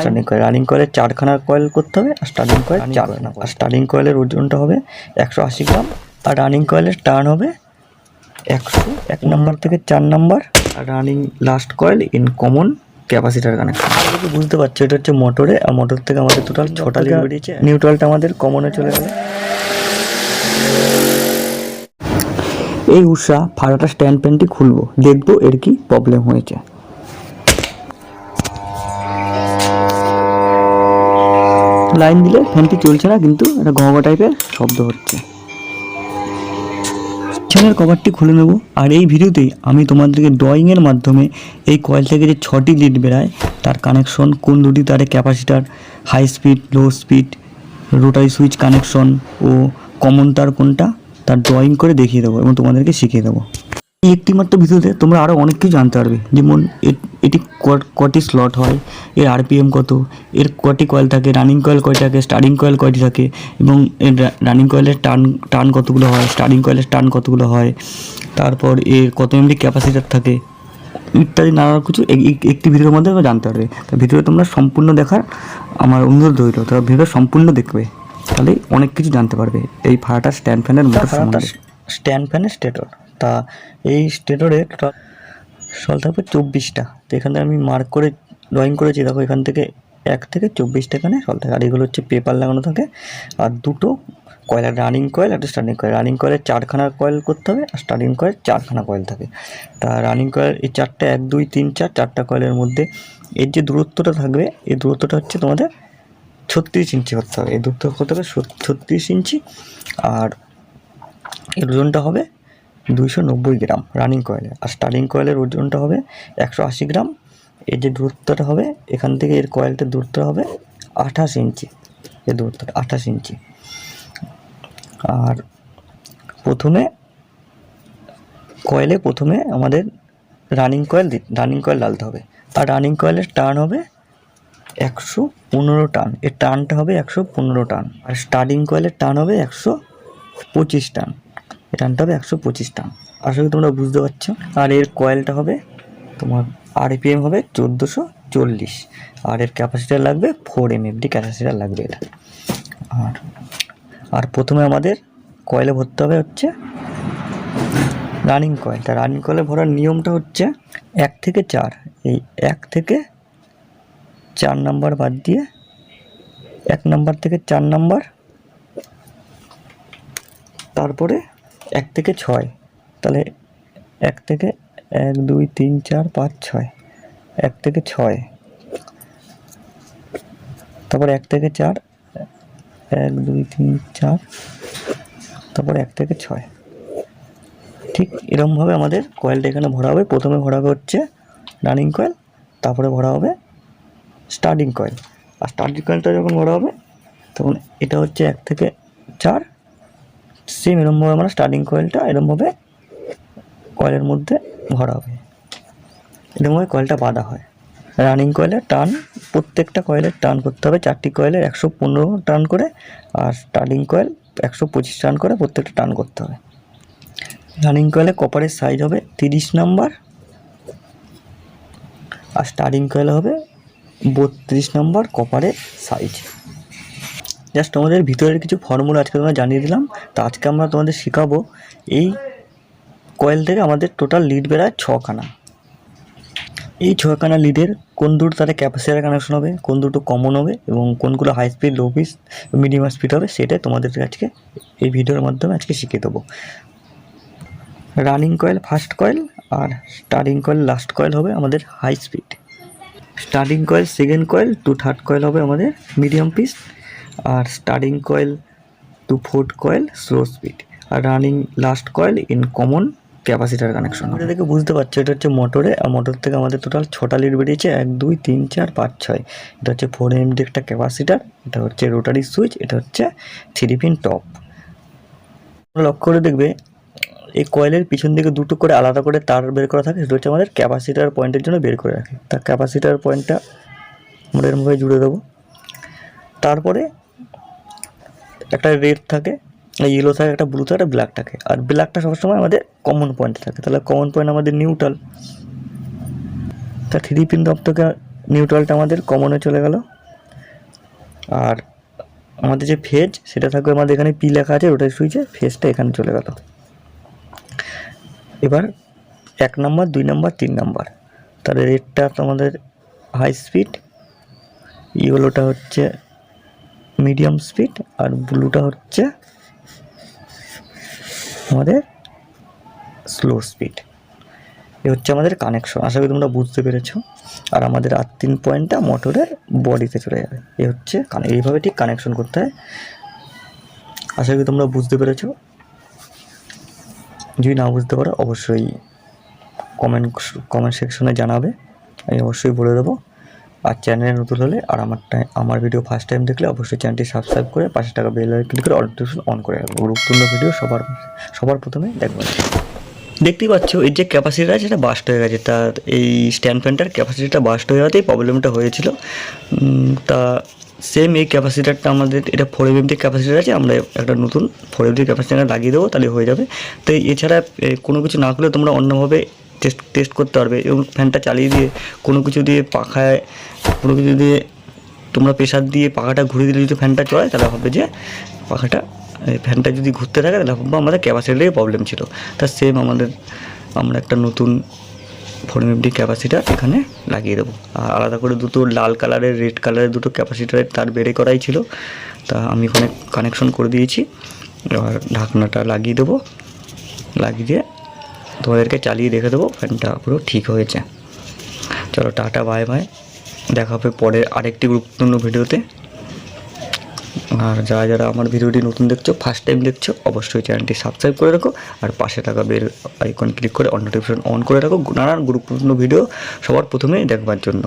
Starting coil running কয়েলের চারখানা coil করতে হবে আর স্টার্টিং কয়েল চারখানা আর স্টার্টিং কয়েলের ওজনটা হবে একশো আশি গ্রাম আর রানিং কয়েলের টার্ন হবে একশো এক নম্বর থেকে চার number R running last coil in common capacitor connection বুঝতে পারছ? এটা হচ্ছে মোটরে আর মোটর থেকে আমাদের টোটাল ছটা লিড বেরিয়েছে? নিউট্রালটা আমাদের কমনে চলে গেল। এই উষা ফাড়াটা স্ট্যান্ড প্যানটি খুলবো। দেখব এর কি প্রবলেম হয়েছে। লাইন দিলে ফ্যানটি চলছে না, কিন্তু একটা ঘ টাইপের শব্দ হচ্ছে। চ্যানেল কভারটি খুলে নেব। আর এই ভিডিওতেই আমি তোমাদেরকে ড্রয়িংয়ের মাধ্যমে এই কয়েল থেকে যে ছটি লিড বেরায়, তার কানেকশন কোন দুটি তারে capacitor high speed low speed rotary switch connection ও কমন তার কোনটা, তার ড্রয়িং করে দেখিয়ে দেবো এবং তোমাদেরকে শিখিয়ে দেবো। এই একটি মাত্র ভিডিওতে তোমরা আরও অনেক কিছু জানতে পারবে। যেমন এটি কটি স্লট হয় এর আরপিএম কত এর কটি কয়েল থাকে রানিং কয়েল কয়টি থাকে স্টার্টিং কয়েল কয়টি থাকে এবং এর রানিং কয়েলের টার্ন টার্ন কতগুলো হয় স্টার্টিং কয়েলের টার্ন কতগুলো হয় তারপর এর কত এমবি ক্যাপাসিটার থাকে ইত্যাদি নানা কিছু একটি ভিডিওর মধ্যে তোমরা জানতে পারবে। তো ভিডিও তোমরা সম্পূর্ণ দেখার আমার অনুরোধ রইল। তোমরা ভিডিও সম্পূর্ণ দেখবে তাহলে অনেক কিছু জানতে পারবে। এই ফাড়াটা স্ট্যান্ড ফ্যানের মোটর স্ট্যান্ড ফ্যানের স্টেটর তা এই স্টেটরে সল থাকবে চব্বিশটা। তো এখানে আমি মার্ক করে ড্রয়িং করেছি, দেখো এখান থেকে এক থেকে চব্বিশটা এখানে সল থাকে। আর এগুলো হচ্ছে পেপার লাগানো থাকে। আর দুটো কয়েল একটা রানিং কয়েল একটা স্টার্টিং কয়েল রানিং কয়েলের চারখানা কয়েল করতে হবে, আর স্টার্টিং কয়েল চারখানা কয়েল থাকে। তা রানিং কয়েল এই চারটে, এক, দুই, তিন, চার, চারটা কয়েলের মধ্যে এর যে দূরত্বটা থাকবে, এই দূরত্বটা হচ্ছে তোমাদের ছত্রিশ ইঞ্চি করতে হবে। এই দূরত্ব করতে হবে ছত্রিশ ইঞ্চি। আর এর ওজনটা হবে দুইশো নব্বই গ্রাম রানিং কয়েলের আর স্টার্টিং কয়েলের ওজনটা হবে একশো আশি গ্রাম। এর যে দূরত্বটা হবে, এখান থেকে এর কয়েলটার দূরত্ব হবে আঠাশ ইঞ্চি। এর দূরত্বটা আঠাশ ইঞ্চি। আর প্রথমে কয়েলে প্রথমে আমাদের রানিং কয়েল রানিং কয়েল ডালতে হবে। আর রানিং কয়েলের টার্ন হবে একশো পনেরো টান। এর টানটা হবে একশো পনেরো টান। আর স্টার্টিং কয়েলের টান হবে একশো পঁচিশ টান। এর টানটা হবে একশো পঁচিশ টান। আশা করি তোমরা বুঝতে পারছ। আর এর কয়েলটা হবে তোমার আরপিএম হবে চোদ্দোশো চল্লিশ। আর এর ক্যাপাসিটার লাগবে ফোর এম এফডি ক্যাপাসিটার লাগবে এটা। আর আর প্রথমে আমাদের কয়েলে ভরতে হবে হচ্ছে রানিং কয়েল তা রানিং কয়েলে ভরার নিয়মটা হচ্ছে এক থেকে চার। এই এক থেকে চার নাম্বার বাদ দিয়ে এক নাম্বার থেকে চার নাম্বার, তারপরে এক থেকে ছয়। তাহলে এক থেকে এক, দুই, তিন, চার, পাঁচ, ছয়। এক থেকে ছয়। তারপর এক থেকে চার, এক, দুই, তিন, চার। তারপর এক থেকে ছয়। ঠিক এরকমভাবে আমাদের কয়েলটা এখানে ভরা হবে। প্রথমে ভরা হচ্ছে রানিং কয়েল তারপরে ভরা হবে স্টার্টিং কয়েল আর স্টার্টিং কয়েলটা যখন ভরা হবে, তখন এটা হচ্ছে এক থেকে চার সেম এরকমভাবে আমরা স্টার্টিং কয়েলটা এরকমভাবে কয়েলের মধ্যে ভরা হবে। এরকমভাবে কয়েলটা বাঁধা হয়। রানিং কয়েলের টান প্রত্যেকটা কয়েলের টান করতে হবে। চারটি কয়েলের একশো পনেরো টান করে আর স্টার্টিং কয়েল একশো পঁচিশ টান করে প্রত্যেকটা টান করতে হবে। রানিং কয়েলে কপারের সাইজ হবে তিরিশ নাম্বার আর স্টার্টিং কয়েল হবে বত্রিশ নম্বর কপারের সাইজ জাস্ট তোমাদের ভিতরের কিছু ফর্মুলা আজকে তোমরা জানিয়ে দিলাম। তো আজকে আমরা তোমাদের শেখাবো এই কয়েল থেকে আমাদের টোটাল লিড বেরায় ছখানা। এই ছখানা লিডের কোন দুটো তাদের ক্যাপাসিটার কানেকশন হবে, কোন দুটো কমন হবে এবং কোনগুলো high speed low speed medium speed হবে সেটাই তোমাদের আজকে এই ভিডিওর মাধ্যমে আজকে শিখিয়ে দেবো। রানিং কয়েল ফার্স্ট কয়েল আর স্টার্টিং কয়েল লাস্ট কয়েল হবে আমাদের high speed starting coil second coil to third coil হবে আমাদের medium piece R starting coil to fourth coil slow speed R running last coil in common capacitor connection এটা থেকে বুঝতে পারছ, এটা হচ্ছে মোটরে আর মোটর থেকে আমাদের টোটাল ছটা লিড বেরিয়েছে, এক, দুই, তিন, চার, পাঁচ, ছয়। এটা হচ্ছে ফোর এমডি একটা ক্যাপাসিটার এটা হচ্ছে রোটারি সুইচ এটা হচ্ছে থ্রি পিন টপ লক্ষ্য করে দেখবে, এই কয়েলের পিছন দিকে দুটো করে আলাদা করে তার বের করা থাকে, সেটা হচ্ছে আমাদের ক্যাপাসিটার পয়েন্টের জন্য বের করে রাখে। তা ক্যাপাসিটার পয়েন্টটা আমরা এরমভাবে জুড়ে দেবো। তারপরে একটা রেড থাকে ইয়েলো থাকে, একটা ব্লু থাকে, একটা ব্ল্যাক থাকে। আর ব্ল্যাকটা সবসময় আমাদের কমন পয়েন্টে থাকে। তাহলে কমন পয়েন্ট আমাদের নিউট্রাল তা থ্রি পিন টপ থেকে নিউট্রালটা আমাদের কমনে চলে গেল। আর আমাদের যে ফেজ সেটা থাকবে আমাদের এখানে পি লেখা আছে ওটার সুইচে ফেজটা এখানে চলে গেল। এবার এক নম্বর, দুই নম্বর, তিন নম্বর। তাহলে রেডটা তোমাদের হাই স্পিড ইয়েলোটা হচ্ছে মিডিয়াম স্পিড আর ব্লুটা হচ্ছে আমাদের স্লো স্পিড এ হচ্ছে আমাদের কানেকশন আশা করি তোমরা বুঝতে পেরেছ। আর আমাদের আর তিন পয়েন্টটা মোটরের বডিতে চলে যাবে। এ হচ্ছে এইভাবে ঠিক কানেকশন করতে হয়। আশা করি তোমরা বুঝতে পেরেছ। যদি না বুঝতে পারো, অবশ্যই কমেন্ট কমেন্ট সেকশনে জানাবে। আমি অবশ্যই বলে দেবো। আর চ্যানেলে নতুন হলে আর আমার আমার ভিডিও ফার্স্ট টাইম দেখলে অবশ্যই চ্যানেলটি সাবস্ক্রাইব করে পাশে টাকা বেল ক্লিক করে নোটিফিকেশন অন করে রাখব গুরুত্বপূর্ণ ভিডিও সবার সবার প্রথমে দেখবেন। দেখতেই পাচ্ছ, এই যে ক্যাপাসিটি আছে এটা বাস্ট হয়ে গেছে। তার এই স্ট্যান্ড ফ্যানটার ক্যাপাসিটিটা বাস্ট হয়ে যাওয়াতেই প্রবলেমটা হয়েছিল। তা সেম এই ক্যাপাসিটারটা আমাদের, এটা ফোর এমএমটি ক্যাপাসিটার আছে আমরা একটা নতুন ফোর এমটি ক্যাপাসিটার লাগিয়ে দেবো, তাহলে হয়ে যাবে। তো এছাড়া কোনো কিছু না করলে তোমরা অন্যভাবে টেস্ট টেস্ট করতে পারবে এবং ফ্যানটা চালিয়ে দিয়ে কোনো কিছু দিয়ে পাখায়, কোনো কিছু দিয়ে তোমরা প্রেশার দিয়ে পাখাটা ঘুরিয়ে দিলে যদি ফ্যানটা চলে, তাহলে হবে যে পাখাটা ফ্যানটা যদি ঘুরতে থাকে, তাহলে ভাববো আমাদের ক্যাপাসিটারই প্রবলেম ছিল। তা সেম আমাদের, আমরা একটা নতুন ফোর এমডি ক্যাপাসিটার এখানে লাগিয়ে দেবো। আর আলাদা করে দুটো লাল কালারের রেড কালারের দুটো ক্যাপাসিটারের তার বেড়ে করাই ছিল। তা আমি ওখানে কানেকশন করে দিয়েছি। এবার ঢাকনাটা লাগিয়ে দেবো। লাগিয়ে দিয়ে তোমাদেরকে চালিয়ে দেখে দেবো, ফ্যানটা পুরো ঠিক হয়েছে। চলো, টাটা বাই বাই দেখা হবে পরের আরেকটি গুরুত্বপূর্ণ ভিডিওতে। আর যারা যারা আমার ভিডিওটি নতুন দেখছ ফার্স্ট টাইম দেখছ, অবশ্যই চ্যানেলটি সাবস্ক্রাইব করে রাখো, আর পাশে থাকা বেল আইকন ক্লিক করে অন নোটিফিকেশন অন করে রাখো। নানান গুরুত্বপূর্ণ ভিডিও সবার প্রথমেই দেখবার জন্য।